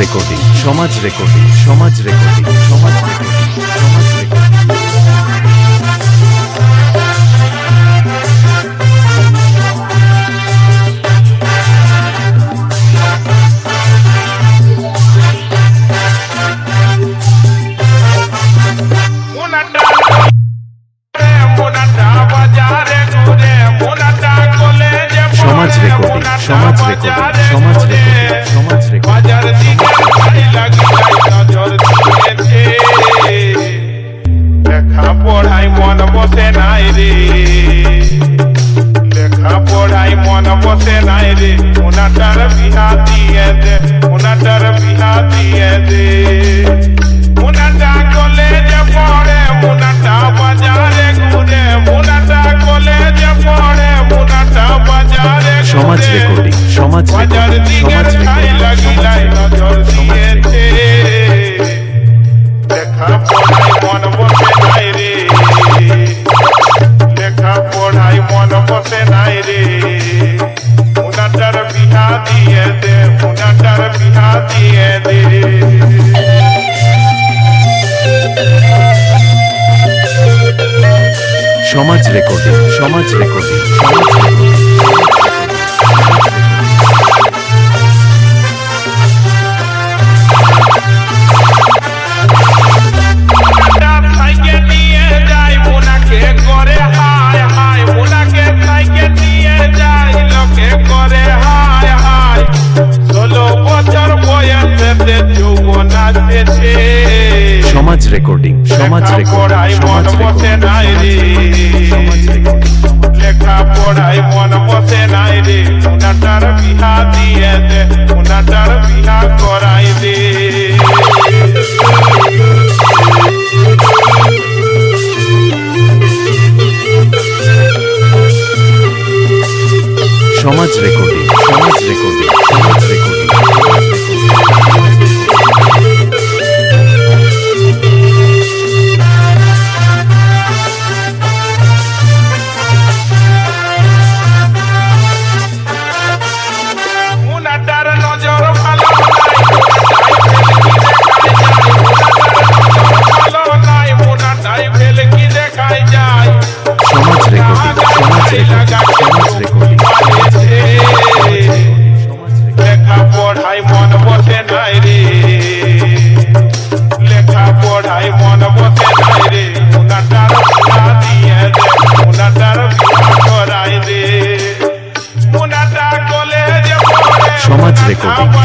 Recording সমাজ recording সমাজ recording সমাজ রেকর্ডিং সমাজ রেকর্ডিং। সমাজ রেকর্ডিং সমাজ রেকর্ডিং সমাজ লেখা পড়াই মন বসে নাই রে। লেখা পড়াই দে সমাজ রেকর্ডিং দিয়েছে। লেখা পড়াই বসে নাই রে। লেখা পড়াই মন বসে নাই রে। মুনাটার বিহা দিয়ে দে মুনাটার বিহা দিয়ে দে। সমাজ রেকর্ডিং সমাজ রেকর্ডিং সমাজ রেকর্ডিং রেকর্ডিং সমাজ রেকর্ডিং সমাজ রেকর্ডিং লেখা পড়াই মন বসে নাই রে। উনাটার বিহা দিয়ে দে উনাটার বিহা করাই দে পড়াই মন বসে নাই রে। লেখা পড়াই মন বসে নাই রে। মুনাটার বিয়া দিয়ে দে মুনাটার বিয়া করাই রে মুনাটা কলেজে পড়ে সমাজ রেকর্ডিং।